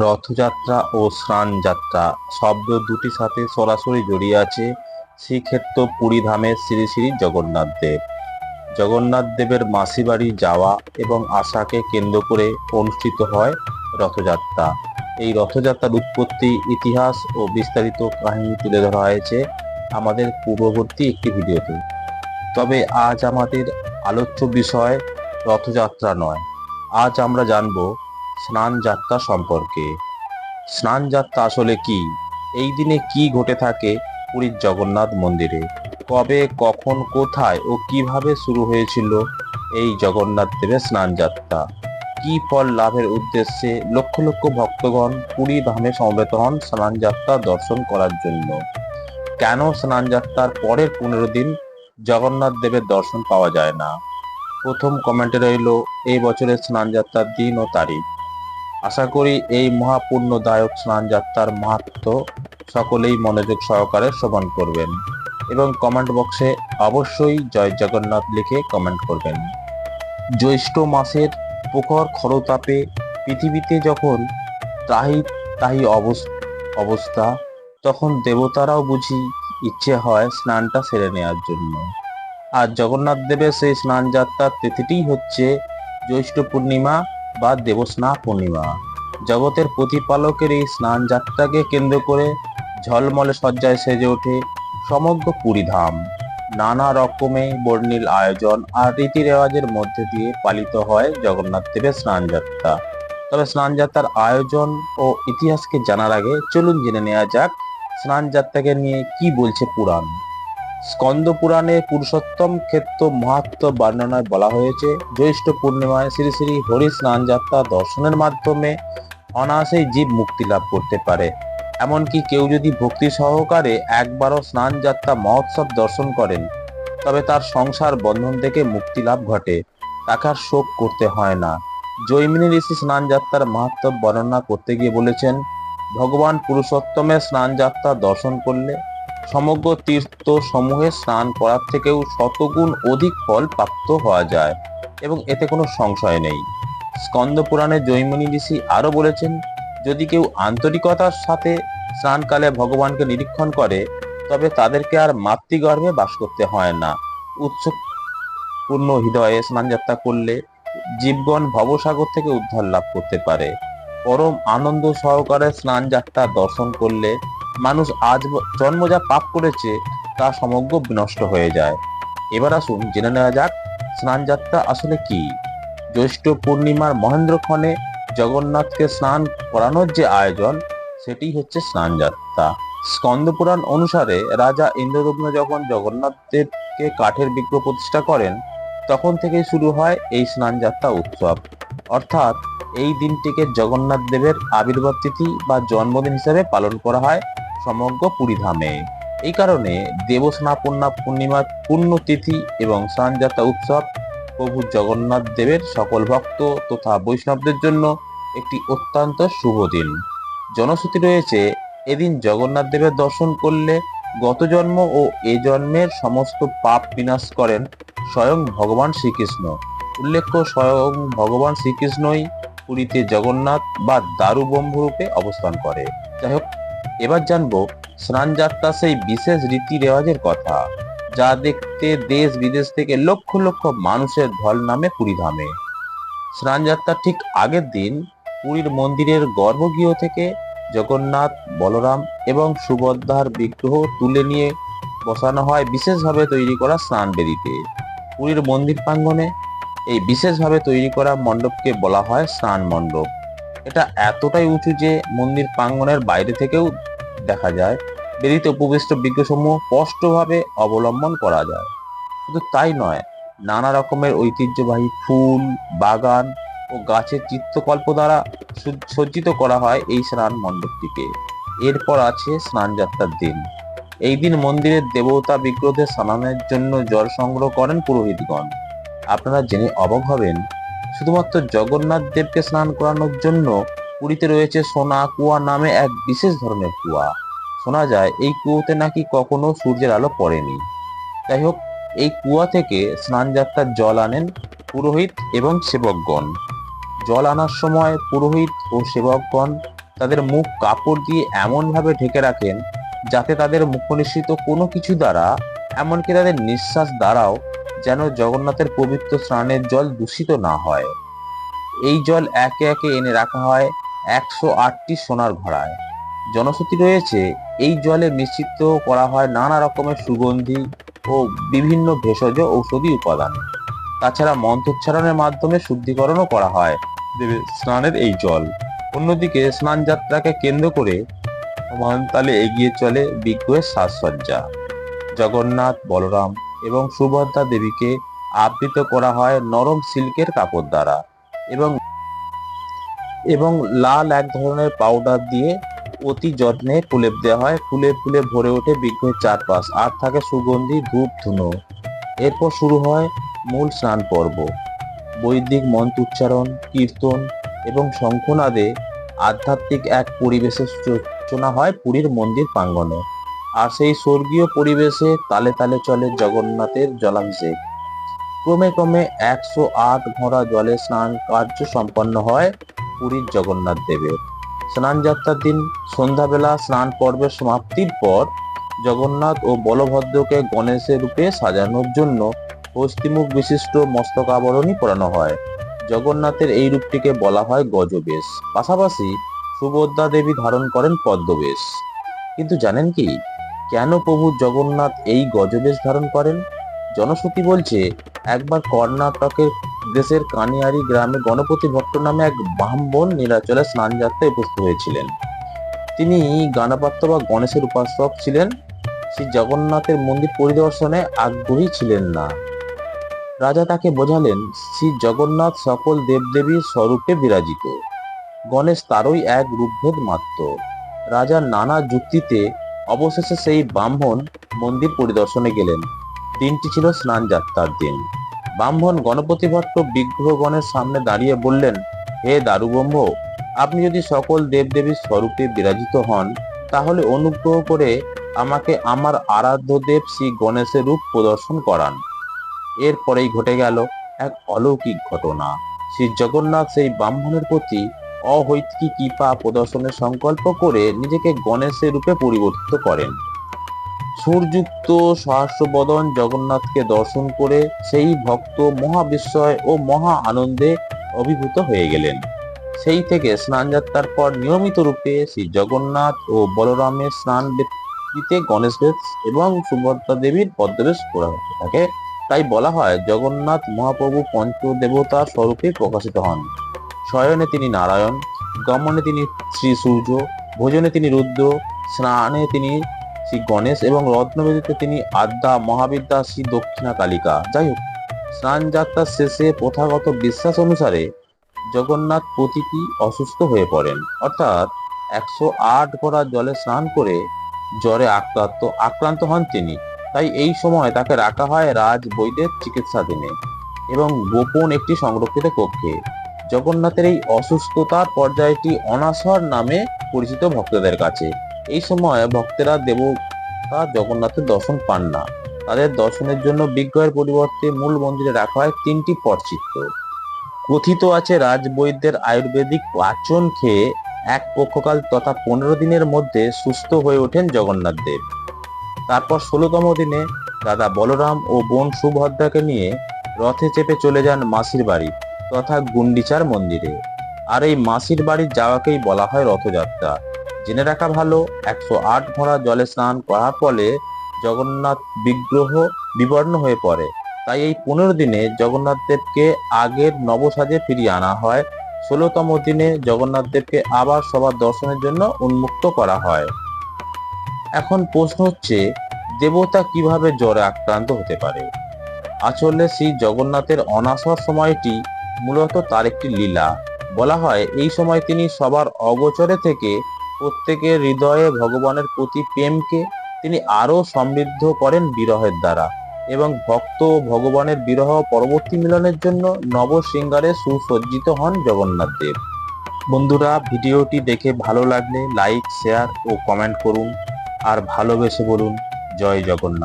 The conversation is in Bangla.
রথযাত্রা ও স্নানযাত্রা। শব্দ দুটির সাথে সরাসরি জড়িয়ে আছে শ্রীক্ষেত্র পুরী ধামের শ্রী শ্রী জগন্নাথ দেব। জগন্নাথ দেবের মাসি বাড়ি যাওয়া এবং আশাকে কেন্দ্র করে অনুষ্ঠিত হয় রথযাত্রা। এই রথযাত্রার উৎপত্তি ইতিহাস ও বিস্তারিত কাহিনী তুলে ধরা হয়েছে আমাদের পূর্ববর্তী একটি ভিডিওতে। তবে আজ আমাদের আলোচ্য বিষয় রথযাত্রা নয়। আজ আমরা জানব স্নান যাত্রা সম্পর্কে। স্নান যাত্রা আসলে কি? এই দিনে কি ঘটে থাকে পুরীর জগন্নাথ মন্দিরে? কবে, কখন, কোথায় ও কীভাবে শুরু হয়েছিল এই জগন্নাথ দেবের স্নান যাত্রা কি ফল লাভের উদ্দেশ্যে লক্ষ লক্ষ ভক্তগণ পুরী ধামে সমবেত হন স্নান যাত্রা দর্শন করার জন্য? কেন স্নান যাত্রার পরের পনেরো দিন জগন্নাথ দেবের দর্শন পাওয়া যায় না? প্রথম কমেন্টে রইল, এই বছরের স্নান যাত্রার দিন ও তারিখ। আশা করি এই মহাপূর্ণদায়ক স্নান যাত্রার মাহাত্ম সকলেই মনোযোগ সহকারে শ্রবণ করবেন এবং কমেন্ট বক্সে অবশ্যই জয় জগন্নাথ লিখে কমেন্ট করবেন। জ্যৈষ্ঠ মাসের প্রখর খরতাপে পৃথিবীতে যখন তাহি তাহি অবস- অবস্থা, তখন দেবতারাও বুঝি ইচ্ছে হয় স্নানটা সেরে নেওয়ার জন্য। আর জগন্নাথ দেবের সেই স্নান যাত্রার তিথিটিই হচ্ছে জ্যৈষ্ঠ পূর্ণিমা বা দেবস্না পূর্ণিমা জগতের প্রতিপালকের এই স্নান যাত্রাকে কেন্দ্র করে ঝলমলে সজ্জায় সেজে ওঠে সমগ্র পুরীধাম। নানা রকমে বর্ণিল আয়োজন আর রীতি রেওয়াজের মধ্যে দিয়ে পালিত হয় জগন্নাথ দেবের স্নান যাত্রা তবে স্নান যাত্রার আয়োজন ও ইতিহাসকে জানার আগে চলুন জেনে নেওয়া যাক স্নান যাত্রাকে নিয়ে কি বলছে পুরাণ। স্কন্দ পুরাণে পুরুষোত্তম ক্ষেত্র মাহাত্ম বর্ণনায় বলা হয়েছে, জ্যৈষ্ঠ পূর্ণিমায় শ্রী শ্রী হরি স্নান যাত্রা দর্শনের মাধ্যমে অনায়াসেই জীব মুক্তি লাভ করতে পারে। এমনকি কেউ যদি ভক্তি সহকারে একবারও স্নান যাত্রা মহোৎসব দর্শন করেন, তবে তার সংসার বন্ধন থেকে মুক্তি লাভ ঘটে, তাকে আর শোক করতে হয় না। জৈমিনী ঋষি স্নান যাত্রার মাহাত্ম বর্ণনা করতে গিয়ে বলেছেন, ভগবান পুরুষোত্তমের স্নান যাত্রা দর্শন করলে সমগ্র তীর্থ সমূহে স্নান করার থেকেও শতগুণ অধিক ফল প্রাপ্ত হওয়া যায়, এবং এতে কোনো সংশয় নেই। স্কন্দ পুরাণে জৈমিনী ঋষি আরও বলেছেন, যদি কেউ আন্তরিকতার সাথে স্নানকালে ভগবানকে নিরীক্ষণ করে, তবে তাদেরকে আর মাতৃগর্ভে বাস করতে হয় না। উৎসুক পূর্ণ হৃদয়ে স্নানযাত্রা করলে জীবগণ ভবসাগর থেকে উদ্ধার লাভ করতে পারে। পরম আনন্দ সহকারে স্নান যাত্রা দর্শন করলে মানুষ আজ জন্ম যা পাপ করেছে, তা সমগ্র বিনষ্ট হয়ে যায়। এবার আসুন জেনে নেওয়া যাক স্নান যাত্রা আসলে কি? জ্যৈষ্ঠ পূর্ণিমার মহেন্দ্রক্ষণে জগন্নাথকে স্নান করানোর যে আয়োজন, সেটি হচ্ছে স্নান যাত্রা স্কন্দ পুরাণ অনুসারে রাজা ইন্দ্রদম্ন যখন জগন্নাথ দেবকে কাঠের বিগ্রহ প্রতিষ্ঠা করেন, তখন থেকেই শুরু হয় এই স্নান যাত্রা উৎসব। অর্থাৎ এই দিনটিকে জগন্নাথ দেবের আবির্ভাব তিথি বা জন্মদিন হিসেবে পালন করা হয়। সমগ্র পুরীধামে। এই কারণে দেবস্নাপন্না পূর্ণিমার পূর্ণ তিথি এবং স্নানযাত্রা উৎসব প্রভু জগন্নাথ দেবের সকল ভক্ত তথা বৈষ্ণবদের জন্য একটি অত্যন্ত শুভ দিন। জনশ্রুতি রয়েছে, এদিন জগন্নাথ দেবের দর্শন করলে গত জন্ম ও এ জন্মের সমস্ত পাপ বিনাশ করেন স্বয়ং ভগবান শ্রীকৃষ্ণ। উল্লেখ্য, স্বয়ং ভগবান শ্রীকৃষ্ণই পুরীতে জগন্নাথ বা দারুবম্ভ রূপে অবস্থান করে। যাই হোক এবার জানব স্নান যাত্রা সেই বিশেষ রীতি রেওয়াজের কথা, যা দেখতে দেশ বিদেশ থেকে লক্ষ লক্ষ মানুষের ঢল নামে পুরীধামে। স্নান যাত্রার ঠিক আগের দিন পুরীর মন্দিরের গর্ভগৃহ থেকে জগন্নাথ, বলরাম এবং সুভদ্রার বিগ্রহ তুলে নিয়ে বসানো হয় বিশেষভাবে তৈরি করা স্নান বেদিতে। পুরীর মন্দির প্রাঙ্গণে এই বিশেষভাবে তৈরি করা মণ্ডপকে বলা হয় স্নান মণ্ডপ। এটা এতটাই উঁচু যে মন্দির প্রাঙ্গণের বাইরে থেকেও দেখা যায়। বেদিতে উপবিষ্ট বিগ্রহসমূহ স্পষ্টভাবে অবলম্বন করা যায়। শুধু তাই নয়, নানা রকমের ঐতিহ্যবাহী ফুল, বাগান ও গাছের চিত্রকল্প দ্বারা সজ্জিত করা হয় এই স্নান মণ্ডপটিকে। এরপর আছে স্নান যাত্রার দিন। এই দিন মন্দিরের দেবতা বিগ্রহের স্নানের জন্য জল সংগ্রহ করেন পুরোহিতগণ। আপনারা জেনে অবাক হবেন, শুধুমাত্র জগন্নাথ দেবকে স্নান করানোর জন্য পুরীতে রয়েছে সোনা কুয়া নামে এক বিশেষ ধরনের কুয়া। শোনা যায়, এই কুয়োতে নাকি কখনো সূর্যের আলো পড়েনি। যাই হোক, এই কুয়া থেকে স্নান যাত্রার জল আনেন পুরোহিত এবং সেবকগণ। জল আনার সময় পুরোহিত ও সেবকগণ তাদের মুখ কাপড় দিয়ে এমনভাবে ঢেকে রাখেন যাতে তাদের মুখনিসৃত কোনো কিছু দ্বারা, এমনকি তাদের নিঃশ্বাস দ্বারাও যেন জগন্নাথের পবিত্র স্নানের জল দূষিত না হয়। এই জল একে একে এনে রাখা হয় একশো আটটি সোনার ঘড়ায় জনশ্রুতি রয়েছে, এই জলে মিশ্রিত করা হয় নানা রকমের সুগন্ধি ও বিভিন্ন ভেষজ ঔষধি উপাদান। তাছাড়া মন্ত্রোচ্চারণের মাধ্যমে শুদ্ধিকরণও করা হয় দেবের স্নানের এই জল। অন্যদিকে স্নান যাত্রাকে কেন্দ্র করে সমানতালে এগিয়ে চলে বিজ্ঞের সাজসজ্জা। জগন্নাথ, বলরাম এবং সুভদ্রা দেবীকে আবৃত করা হয় নরম সিল্কের কাপড় দ্বারা এবং এবং লাল এক ধরনের পাউডার দিয়ে অতি যত্নে প্রলেপ দেওয়া হয়। ফুলে ফুলে ভরে ওঠে বিগ্রহের চারপাশ। আর থাকে সুগন্ধি, ধূপ, ধুনো। এরপর শুরু হয় মূল স্নান পর্ব। বৈদিক মন্ত্র উচ্চারণ, কীর্তন এবং শঙ্খনাদে আধ্যাত্মিক এক পরিবেশের সূচনা হয় পুরীর মন্দির প্রাঙ্গণে। আর সেই স্বর্গীয় পরিবেশে তালে তালে চলে জগন্নাথের জলাভিষেক। ক্রমে ক্রমে একশো আট ঘোড়া জলে স্নান কার্য সম্পন্ন হয়। পুরীর জগন্নাথ দেবের। স্নান যাত্রার দিন সন্ধ্যাবেলা স্নান পর্বের সমাপ্তির পর জগন্নাথ ও বলভদ্রকে গণেশের রূপে সাজানোর জন্য হস্তিমুখ বিশিষ্ট মস্তক আবরণী পরানো হয়। জগন্নাথের এই রূপটিকে বলা হয় গজবেশ। পাশাপাশি সুভদ্রা দেবী ধারণ করেন পদ্মবেশ। কিন্তু জানেন কি? কেন প্রভু জগন্নাথ এই গজবেশ ধারণ করেন? জনশ্রুতি বলছে, একবার কর্ণাটকের দেশের কানিয়ারি গ্রামে গণপতি ভট্ট নামে এক ব্রাহ্মণ নীলাচলে স্নান যাত্রায় উপস্থিত হয়েছিলেন। তিনি গানপাত্র বা গণেশের উপাসক ছিলেন। শ্রী জগন্নাথের মন্দির পরিদর্শনে আগ্রহী ছিলেন না। রাজা তাকে বোঝালেন, শ্রী জগন্নাথ সকল দেবদেবীর স্বরূপে বিরাজিত। গণেশ তারই এক রূপভেদ মাত্র। রাজার নানা যুক্তিতে অবশেষে সেই ব্রাহ্মণ মন্দির পরিদর্শনে গেলেন। দিনটি ছিল স্নান যাত্রার দিন। ব্রাহ্মণ গণপতি ভট্ট বিগ্রহগণের সামনে দাঁড়িয়ে বললেন, হে দারুব্রহ্ম আপনি যদি সকল দেবদেবীর স্বরূপে বিরাজিত হন, তাহলে অনুগ্রহ করে আমাকে আমার আরাধ্য দেব শ্রী গণেশের রূপ প্রদর্শন করান। এরপরেই ঘটে গেল এক অলৌকিক ঘটনা। শ্রী জগন্নাথ সেই ব্রাহ্মণের প্রতি অহৈতকি কৃপা প্রদর্শনের সংকল্প করে নিজেকে গণেশের রূপে পরিবর্তিত করেন। সুরযুক্ত সহস্রবদন জগন্নাথকে দর্শন করে সেই ভক্ত মহাবিস্ময় ও মহা আনন্দে অভিভূত হয়ে গেলেন। সেই থেকে স্নানযাত্রার পর নিয়মিত রূপে শ্রী জগন্নাথ ও বলরামের স্নান দিতে গণেশ এবং সুভদ্রা দেবীর পদ্মবেশ করা হতে থাকে। তাই বলা হয়, জগন্নাথ মহাপ্রভু পঞ্চদেবতা স্বরূপে প্রকাশিত হন। শয়নে তিনি নারায়ণ, গমনে তিনি শ্রী সূর্য, ভোজনে তিনি রুদ্র, স্নানে তিনি শ্রী গণেশ এবং রত্নবেদিতে তিনি আদ্যা মহাবিদ্যা শ্রী দক্ষিণা কালিকা। যাই হোক স্নান যাত্রার শেষে প্রথাগত বিশ্বাস অনুসারে জগন্নাথ প্রতীকী অসুস্থ হয়ে পড়েন। অর্থাৎ একশো আট ঘোড়া জলে স্নান করে জ্বরে আক্রান্ত আক্রান্ত হন তিনি। তাই এই সময় তাকে রাখা হয় রাজ বৈদ্যের চিকিৎসাধীনে এবং গোপন একটি সংরক্ষিত কক্ষে। জগন্নাথের এই অসুস্থতার পর্যায়টি অনাসর নামে পরিচিত ভক্তদের কাছে। এই সময় ভক্তেরা দেবতা জগন্নাথের দর্শন পান না। তাদের দর্শনের জন্য বিগ্রহের পরিবর্তে মূল মন্দিরে রাখা হয় তিনটি পটচিত্র কথিত আছে রাজবৈদ্যের আয়ুর্বেদিক পাচন খেয়ে এক পক্ষকাল তথা পনেরো দিনের মধ্যে সুস্থ হয়ে ওঠেন জগন্নাথ দেব। তারপর ষোলোতম দিনে দাদা বলরাম ও বোন সুভদ্রাকে নিয়ে রথে চেপে চলে যান মাসির বাড়ি তথা গুন্ডিচার মন্দিরে। আর এই মাসির বাড়ির যাওয়াকেই বলা হয় রথযাত্রা। জেনে রাখা ভালো, একশো আট ঘোড়া জলে স্নান করার ফলে জগন্নাথ বিগ্রহ বিবর্ণ হয়ে পড়ে। তাই এই পনেরো দিনে জগন্নাথ দেবকে আগের নবসাজে ফিরিয়ে আনা হয়। ষোলোতম দিনে জগন্নাথ দেবকে আবার সবার দর্শনের জন্য উন্মুক্ত করা হয়। এখন প্রশ্ন হচ্ছে, দেবতা কীভাবে জ্বরে আক্রান্ত হতে পারে? আসলে শ্রী জগন্নাথের অনাসর সময়টি মূলত তার একটি লীলা। বলা হয়, এই সময় তিনি সবার অগোচরে থেকে প্রত্যেকের হৃদয়ে ভগবানের প্রতি প্রেমকে তিনি আরও সমৃদ্ধ করেন বিরহের দ্বারা এবং ভক্ত ও ভগবানের বিরহ পরবর্তী মিলনের জন্য নব নবশৃঙ্গারে সুসজ্জিত হন জগন্নাথ দেব। বন্ধুরা, ভিডিওটি দেখে ভালো লাগলে লাইক, শেয়ার ও কমেন্ট করুন। আর ভালোবেসে বলুন, জয় জগন্নাথ।